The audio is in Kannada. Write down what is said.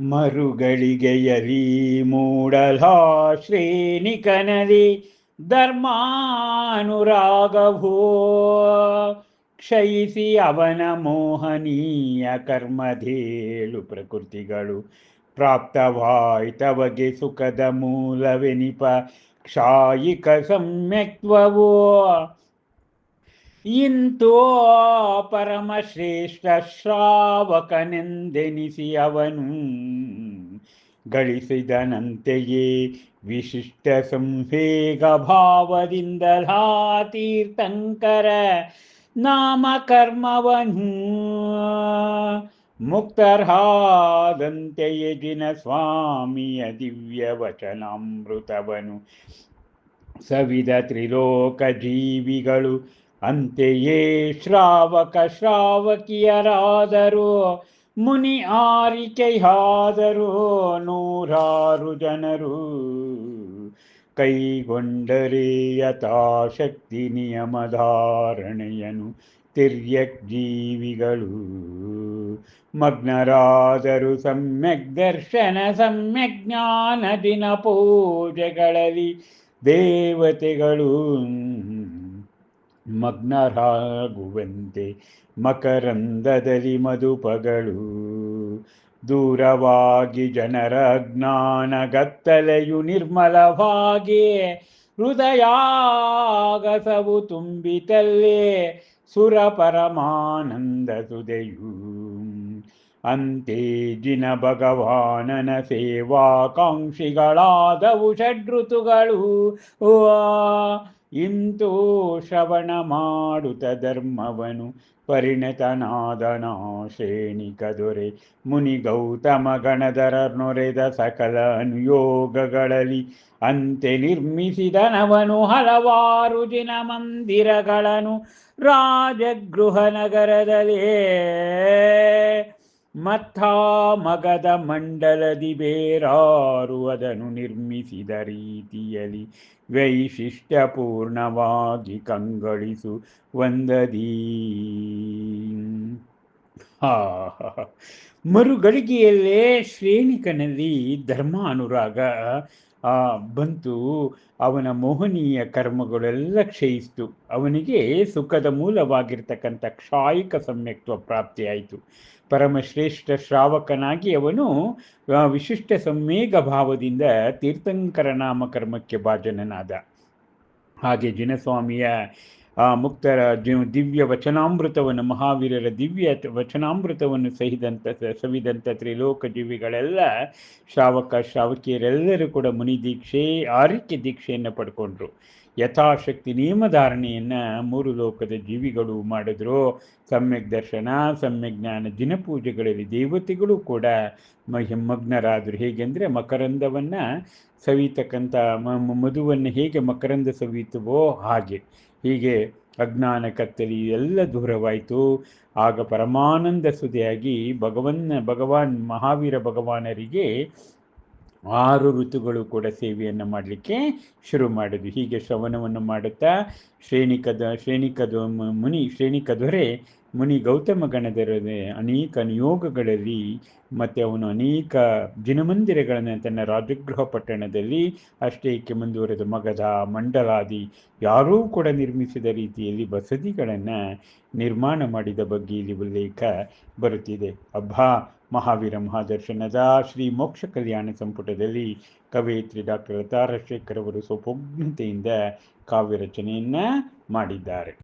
ಮರುಗಳಿಗೆಯಲಿ ಮೂಡಲ ಶ್ರೇಣಿಕನದಿ ಧರ್ಮಾನುರಾಗಭೋ. ಕ್ಷಯಿಸಿ ಅವನ ಮೋಹನೀಯ ಕರ್ಮಧೇಳು ಪ್ರಕೃತಿಗಳು. ಪ್ರಾಪ್ತವಾಯ್ತವಗೆ ಸುಖದ ಮೂಲವೆನಿಪ ಕ್ಷಾಯಿಕ ಸಮ್ಯಕ್ವವೋ ಇಂತೋ ಪರಮಶ್ರೇಷ್ಠ ಶ್ರಾವಕನೆಂದೆನಿಸಿ ಅವನು. ಗಳಿಸಿದನಂತೆಯೇ ವಿಶಿಷ್ಟ ಸಂವೇಗ ಲಾತೀರ್ಥಂಕರ ತೀರ್ಥಂಕರ ನಾಮಕರ್ಮವನು. ಮುಕ್ತರಾದಂತೆಯೇ ದಿನ ಸ್ವಾಮಿಯ ದಿವ್ಯ ವಚನಾಮೃತವನು ಸವಿದ ತ್ರಿಲೋಕ ಜೀವಿಗಳು ಅಂತೆಯೇ ಶ್ರಾವಕ ಶ್ರಾವಕಿಯರಾದರೂ, ಮುನಿ ಆರಿಕೆಯಾದರೂ ನೂರಾರು ಜನರು. ಕೈಗೊಂಡರೆ ಯಥಾಶಕ್ತಿ ನಿಯಮಧಾರಣೆಯನು ತಿರ್ಯಕ್ ಜೀವಿಗಳು ಮಗ್ನರಾದರು ಸಮ್ಯಕ್ ದರ್ಶನ, ಸಮ್ಯಕ್ ಜ್ಞಾನ ದಿನ ಪೂಜೆಗಳಲ್ಲಿ ದೇವತೆಗಳು. ಮಗ್ನರಾಗುವಂತೆ ಮಕರಂದದಲ್ಲಿ ಮಧುಪಗಳು. ದೂರವಾಗಿ ಜನರ ಜ್ಞಾನಗತ್ತಲೆಯು ನಿರ್ಮಲವಾಗಿ ಹೃದಯಾಗಸವು ತುಂಬಿತಲ್ಲೇ ಸುರ ಪರಮಾನಂದ ಸುದೆಯು. ಅಂತೆ ದಿನ ಭಗವಾನನ ಸೇವಾಕಾಂಕ್ಷಿಗಳಾದವು ಷಡ್ಋತುಗಳು. ಇಂತೂ ಶ್ರವಣ ಮಾಡುತ್ತ ಧರ್ಮವನು ಪರಿಣತನಾದನ ಶ್ರೇಣಿಕ ದೊರೆ. ಮುನಿ ಗೌತಮ ಗಣಧರ ನೊರೆದ ಸಕಲ ಅನುಯೋಗಗಳಲ್ಲಿ ಅಂತೆ ನಿರ್ಮಿಸಿದನವನು ಹಲವಾರು ದಿನ ಮಂದಿರಗಳನ್ನು ರಾಜಗೃಹ ನಗರದಲ್ಲೇ ಮತ್ತ ಮಗದ ಮಂಡಲದಿ ಬೇರಾರು ಅದನ್ನು ನಿರ್ಮಿಸಿದ ರೀತಿಯಲ್ಲಿ ವೈಶಿಷ್ಟ್ಯಪೂರ್ಣವಾಗಿ ಕಂಗಳಿಸು ಒಂದದೀ ಹಾ ಮರುಗಳಿಗೆಯಲ್ಲೇ ಶ್ರೇಣಿಕನಲ್ಲಿ ಧರ್ಮ ಅನುರಾಗ ಆ ಬಂತು ಅವನ ಮೋಹನೀಯ ಕರ್ಮಗಳೆಲ್ಲ ಕ್ಷಯಿಸ್ತು. ಅವನಿಗೆ ಸುಖದ ಮೂಲವಾಗಿರ್ತಕ್ಕಂಥ ಕ್ಷಾಯಿಕ ಸಮ್ಯಕ್ತ್ವ ಪ್ರಾಪ್ತಿಯಾಯಿತು. ಪರಮಶ್ರೇಷ್ಠ ಶ್ರಾವಕನಾಗಿ ಅವನು ವಿಶಿಷ್ಟ ಸಂವೇಗ ಭಾವದಿಂದ ತೀರ್ಥಂಕರ ನಾಮಕರ್ಮಕ್ಕೆ ಭಾಜನನಾದ. ಹಾಗೆ ಜಿನಸ್ವಾಮಿಯ ಆ ಮುಕ್ತರ ದಿವ್ಯ ವಚನಾಮೃತವನ್ನು, ಮಹಾವೀರರ ದಿವ್ಯ ವಚನಾಮೃತವನ್ನು ಸಹಿದಂಥ ಸವಿದಂಥ ತ್ರಿಲೋಕ ಜೀವಿಗಳೆಲ್ಲ, ಶ್ರಾವಕ, ಶ್ರಾವಕಿಯರೆಲ್ಲರೂ ಕೂಡ ಮುನಿ ದೀಕ್ಷೆ ಆರೋಗ್ಯ ದೀಕ್ಷೆಯನ್ನು ಪಡ್ಕೊಂಡ್ರು. ಯಥಾಶಕ್ತಿ ನಿಯಮಧಾರಣೆಯನ್ನು ಮೂರು ಲೋಕದ ಜೀವಿಗಳು ಮಾಡಿದ್ರು. ಸಮ್ಯಕ್ ದರ್ಶನ, ಸಮ್ಯಕ್ ಜ್ಞಾನ, ದಿನಪೂಜೆಗಳಲ್ಲಿ ದೇವತೆಗಳು ಕೂಡ ಮಗ್ನರಾದರು ಹೇಗೆಂದರೆ ಮಕರಂದವನ್ನು ಸವಿತಕ್ಕಂಥ ಮಧುವನ್ನು ಹೇಗೆ ಮಕರಂದ ಸವಿಯುತ್ತವೋ ಹಾಗೆ. ಹೀಗೆ ಅಜ್ಞಾನ, ಕತ್ತಲಿ ಎಲ್ಲ ದೂರವಾಯಿತು. ಆಗ ಪರಮಾನಂದ ಸುದಿಯಾಗಿ ಭಗವನ್ನ, ಭಗವಾನ್ ಮಹಾವೀರ ಭಗವಾನರಿಗೆ ಆರು ಋತುಗಳು ಕೂಡ ಸೇವೆಯನ್ನು ಮಾಡಲಿಕ್ಕೆ ಶುರು ಮಾಡಿದ್ವಿ. ಹೀಗೆ ಶ್ರವಣವನ್ನು ಮಾಡುತ್ತಾ ಶ್ರೇಣಿಕದ ಶ್ರೇಣಿಕದ ಮುನಿ ಶ್ರೇಣಿಕ ದೊರೆ ಮುನಿ ಗೌತಮ ಗಣದರ ಅನೇಕ ನಿಯೋಗಗಳಲ್ಲಿ ಮತ್ತು ಅವನು ಅನೇಕ ದಿನಮಂದಿರಗಳನ್ನು ತನ್ನ ರಾಜಗೃಹ ಪಟ್ಟಣದಲ್ಲಿ ಅಷ್ಟೇಕೆ ಮುಂದುವರೆದ ಮಗಧ ಮಂಡಲಾದಿ ಯಾರೂ ಕೂಡ ನಿರ್ಮಿಸಿದ ರೀತಿಯಲ್ಲಿ ಬಸದಿಗಳನ್ನು ನಿರ್ಮಾಣ ಮಾಡಿದ ಬಗ್ಗೆ ಇಲ್ಲಿ ಉಲ್ಲೇಖ ಬರುತ್ತಿದೆ. ಅಬ್ಬಾ ಮಹಾವೀರ ಮಹಾದರ್ಶನದ ಶ್ರೀ ಮೋಕ್ಷ ಕಲ್ಯಾಣ ಸಂಪುಟದಲ್ಲಿ ಕವಯಿತ್ರಿ ಡಾಕ್ಟರ್ ಲತಾ ರಾಜಶೇಖರ್ ಅವರು ಸ್ವಪೋಜ್ಞತೆಯಿಂದ ಕಾವ್ಯ ರಚನೆಯನ್ನು ಮಾಡಿದ್ದಾರೆ.